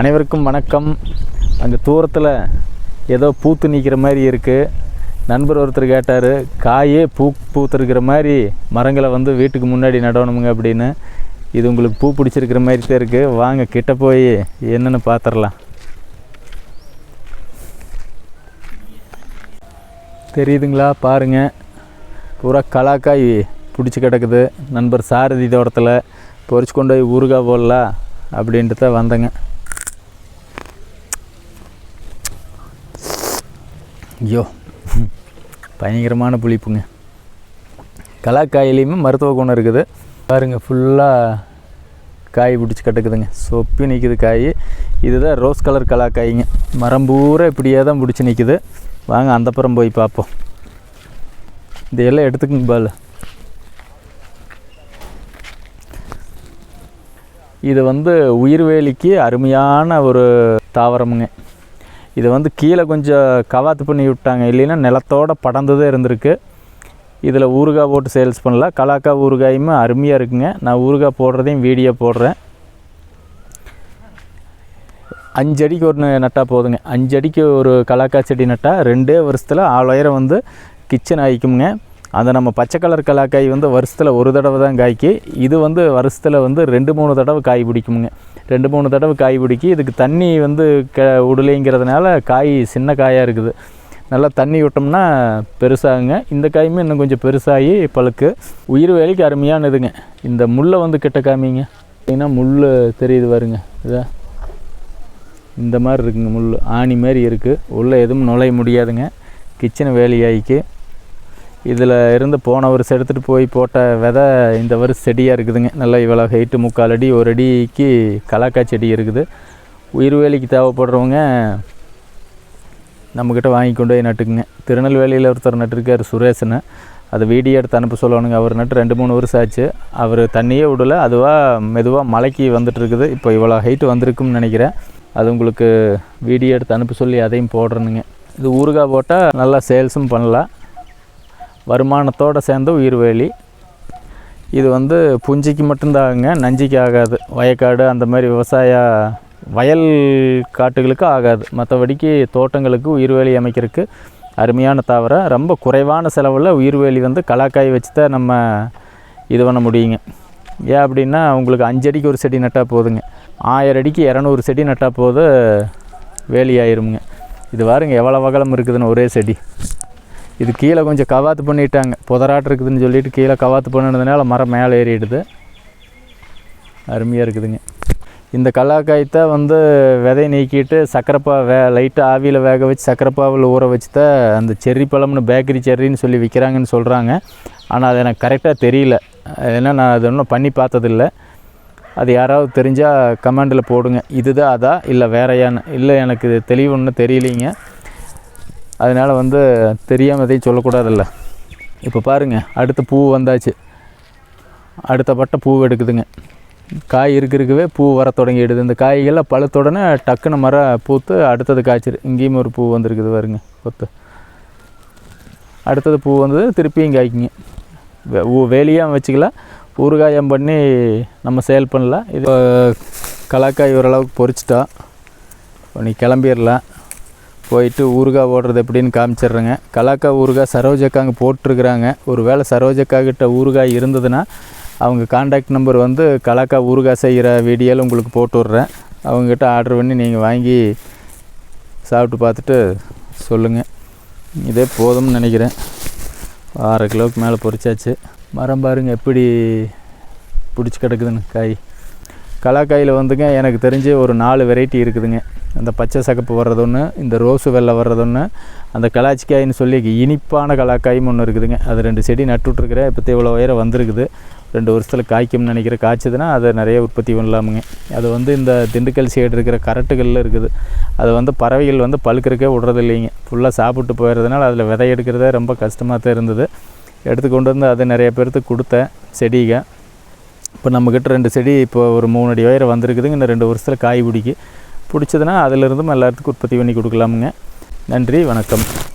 அனைவருக்கும் வணக்கம். அங்கே தூரத்தில் ஏதோ பூத்து நிற்கிற மாதிரி இருக்குது நண்பர் ஒருத்தர் கேட்டார் காயே பூ பூத்துருக்கிற மாதிரி மரங்களை வந்து வீட்டுக்கு முன்னாடி நடணுமுங்க அப்படின்னு. இது உங்களுக்கு பூ பிடிச்சிருக்கிற மாதிரி தான் இருக்குது வாங்க கிட்ட போய் என்னென்னு பார்த்துடலாம் தெரியுதுங்களா? பாருங்கள் பூரா கலாக்காய் பிடிச்சி கிடக்குது. நண்பர் சாரதி தோட்டத்தில் பொறிச்சு கொண்டு போய் ஊறுகாய் போடலாம் அப்படின்ட்டு தான் வந்தேங்க. ஐயோ. பயங்கரமான புளிப்புங்க. கலாக்காயிலையுமே மருத்துவ குணம் இருக்குது. பாருங்கள் ஃபுல்லாக காய் பிடிச்சி கிடக்குதுங்க சொப்பி நிற்குது காய். இதுதான் ரோஸ் கலர் கலாக்காய்ங்க. மரம் பூரா இப்படியே தான் பிடிச்சி நிற்குது வாங்க அந்த புறம் போய் பார்ப்போம். இதையெல்லாம் எடுத்துக்குங்க பால். இது வந்து உயிர்வேலிக்கு அருமையான ஒரு தாவரமுங்க. இது வந்து கீழே கொஞ்சம் கவாத்து பண்ணி விட்டாங்க. இல்லைன்னா நிலத்தோட படர்ந்ததே இருந்திருக்கு. இதில் ஊறுகாய் போட்டு சேல்ஸ் பண்ணலாம் கலாக்காய் ஊறுகாயுமே அருமையாக இருக்குங்க. நான் ஊறுகாய் போடுறதையும் வீடியோ போடுறேன். அஞ்சு அடிக்கு ஒன்று நட்டால் போதுங்க. அஞ்சு அடிக்கு ஒரு கலாக்காய் செடி நட்டால் ரெண்டே வருஷத்தில் ஆளாயிரம் வந்து கிச்சன் ஆகிக்குங்க அந்த நம்ம பச்சை கலர் கலாக்காய் வந்து வருஷத்தில் ஒரு தடவை தான் காய்க்கு. இது வந்து வருஷத்தில் வந்து ரெண்டு மூணு தடவை காய் பிடிக்குமுங்க. ரெண்டு மூணு தடவை காய் பிடிக்கி இதுக்கு தண்ணி வந்து க உடலைங்கிறதுனால காய் சின்ன காயாக இருக்குது. நல்லா தண்ணி விட்டோம்னா பெருசாகுங்க. இந்த காயுமே இன்னும் கொஞ்சம் பெருசாகி பழுக்கு. உயிர் வேலைக்கு அருமையானதுங்க. இந்த முள்ளை வந்து கிட்ட காமிங்க. பார்த்தீங்கன்னா முள் தெரியுது பாருங்க. இதா. இந்த மாதிரி இருக்குங்க முள் ஆணி மாதிரி இருக்குது உள்ளே எதுவும் நுழைய முடியாதுங்க. கிச்சன் வேலையாயிக்கு இதில் இருந்து போன வருஷம் எடுத்துகிட்டு போய் போட்ட விதை இந்த வருஷம் செடியாக இருக்குதுங்க. நல்லா இவ்வளோ ஹைட்டு முக்கால் அடி ஒரு அடிக்கு கலாக்காய் செடி இருக்குது. உயிர் வேலிக்கு தேவைப்படுறவங்க நம்மக்கிட்ட வாங்கி கொண்டு போய் நட்டுக்குங்க. திருநெல்வேலியில் ஒருத்தர் நட்டுருக்கார் சுரேஷன்னு அது வீடியோ எடுத்து அனுப்ப சொல்லணுங்க அவர் நட்டு ரெண்டு மூணு வருஷம் ஆச்சு. அவர் தண்ணியே விடல அதுவாக மெதுவாக மலைக்கு வந்துட்டுருக்குது. இப்போ இவ்வளோ ஹைட்டு வந்திருக்கும்னு நினைக்கிறேன். அது உங்களுக்கு வீடியோ எடுத்து அனுப்ப சொல்லி அதையும் போடுறேனுங்க. இது ஊறுகாய் போட்டால் நல்லா சேல்ஸும் பண்ணலாம். வருமானத்தோடு சேர்ந்த உயிர்வேலி இது வந்து புஞ்சிக்கு மட்டும்தாங்க நஞ்சிக்கு ஆகாது. வயக்காடு அந்த மாதிரி விவசாய வயல் காட்டுகளுக்கு ஆகாது. மற்றபடிக்கு தோட்டங்களுக்கு உயிர்வேலி அமைக்கிறதுக்கு அருமையான தாவரம் ரொம்ப குறைவான செலவில் உயிர்வேலி வந்து கலாக்காய் வச்சு தான் நம்ம இது பண்ண முடியுங்க. ஏன் அப்படின்னா உங்களுக்கு அஞ்சடிக்கு ஒரு செடி நட்டால் போதுங்க. ஆயிரம் அடிக்கு இரநூறு செடி நட்டால் போது வேலி ஆயிருமுங்க. இது வாருங்க எவ்வளோ வகலம் இருக்குதுன்னு ஒரே செடி. இது கீழே கொஞ்சம் கவாத்து பண்ணிட்டாங்க. புதராட்டு இருக்குதுன்னு சொல்லிட்டு கீழே கவாத்து பண்ணினதுனால மரம் மேலே ஏறிடுது. அருமையாக இருக்குதுங்க. இந்த கல்லாக்காயத்தை வந்து விதை நீக்கிட்டு சக்கரைப்பா வே லைட்டாக ஆவியில் வேக வச்சு சக்கரைப்பாவில் ஊற வச்சு தான் அந்த செர்ரி பழம்னு பேக்கரி செர்ரின்னு சொல்லி விற்கிறாங்கன்னு சொல்கிறாங்க ஆனால் அது எனக்கு கரெக்டாக தெரியல. ஏன்னா நான் அது ஒன்றும் பண்ணி பார்த்ததில்ல. அது யாராவது தெரிஞ்சால் கமெண்டில் போடுங்க. இதுதான் அதா இல்லை வேறையான்னு. இல்லை எனக்கு தெளிவு ஒன்றும் தெரியலிங்க. அதனால் வந்து தெரியாமல் எதையும் சொல்லக்கூடாதுல்ல. இப்போ பாருங்கள் அடுத்த பூ வந்தாச்சு. அடுத்த பட்டை பூ எடுக்குதுங்க. காய் இருக்கிறதுக்கவே பூ வர தொடங்கிடுது. இந்த காய்கள்லாம் பழுத்த உடனே டக்குன்னு மரம் பூத்து அடுத்தது காய்ச்சிரு. இங்கேயும் ஒரு பூ வந்திருக்குது பாருங்க கொத்து. அடுத்தது பூ வந்தது திருப்பியும் காய்க்குங்க. வே- வேலியாக வச்சுக்கலாம் ஊறுகாயம் பண்ணி நம்ம சேல் பண்ணலாம் இது கலாக்காய் ஓரளவுக்கு பொறிச்சிட்டோம் நீ கிளம்பிடலாம் போயிட்டு ஊறுகாய் ஓடுறது எப்படின்னு காமிச்சிடுறேங்க. கலாக்கா ஊறுகாய் சரோஜக்கா அங்கே போட்டிருக்கிறாங்க. ஒரு வேளை சரோஜக்கா கிட்ட ஊறுகாய் இருந்ததுன்னா அவங்க காண்டாக்ட் நம்பர் வந்து கலாக்கா ஊறுகாய் செய்கிற வீடியோவில் உங்களுக்கு போட்டு விட்றேன். அவங்கக்கிட்ட ஆர்டர் பண்ணி நீங்கள் வாங்கி சாப்பிட்டு பார்த்துட்டு சொல்லுங்கள் இதே போதும்னு நினைக்கிறேன். அரை கிலோவுக்கு மேலே பொறிச்சாச்சு மரம் பாருங்கள் எப்படி பிடிச்சி கிடக்குதுன்னு காய். கலாக்காயில் வந்துங்க எனக்கு தெரிஞ்சு ஒரு நாலு வெரைட்டி இருக்குதுங்க. அந்த பச்சை சகப்பு வர்றது ஒன்று இந்த ரோஸு வெள்ளை வர்றது ஒன்று அந்த கலாச்சிக்காயின்னு சொல்லி இனிப்பான கலாக்காயும் ஒன்று இருக்குதுங்க. அது ரெண்டு செடி நட்டு விட்ருக்குறேன் இப்போ இவ்வளோ உயரம் வந்திருக்குது. ரெண்டு வருஷத்தில் காய்க்கும்னு நினைக்கிற காய்ச்சதுன்னா அதை நிறைய உற்பத்தி பண்ணலாமுங்க. அது வந்து இந்த திண்டுக்கல் சைடு இருக்கிற கரட்டுகளில் இருக்குது. அது வந்து பறவைகள் வந்து பழுக்கிறக்கே விடுறது இல்லைங்க ஃபுல்லாக சாப்பிட்டு போயிடுறதுனால அதில் விதை எடுக்கிறதே ரொம்ப கஷ்டமாக தான் இருந்தது. எடுத்து கொண்டு வந்து அதை நிறைய பேர்த்துக்கு கொடுத்தேன் செடிக. இப்போ நம்மக்கிட்ட ரெண்டு செடி இப்போ ஒரு மூணு அடி உயரம் வந்திருக்குதுங்க. இன்னும் ரெண்டு வருஷத்தில் காய் பிடிக்கும் பிடிச்சதுன்னா அதிலிருந்தும் எல்லாத்துக்கும் உற்பத்தி பண்ணி கொடுக்கலாமுங்க. நன்றி வணக்கம்.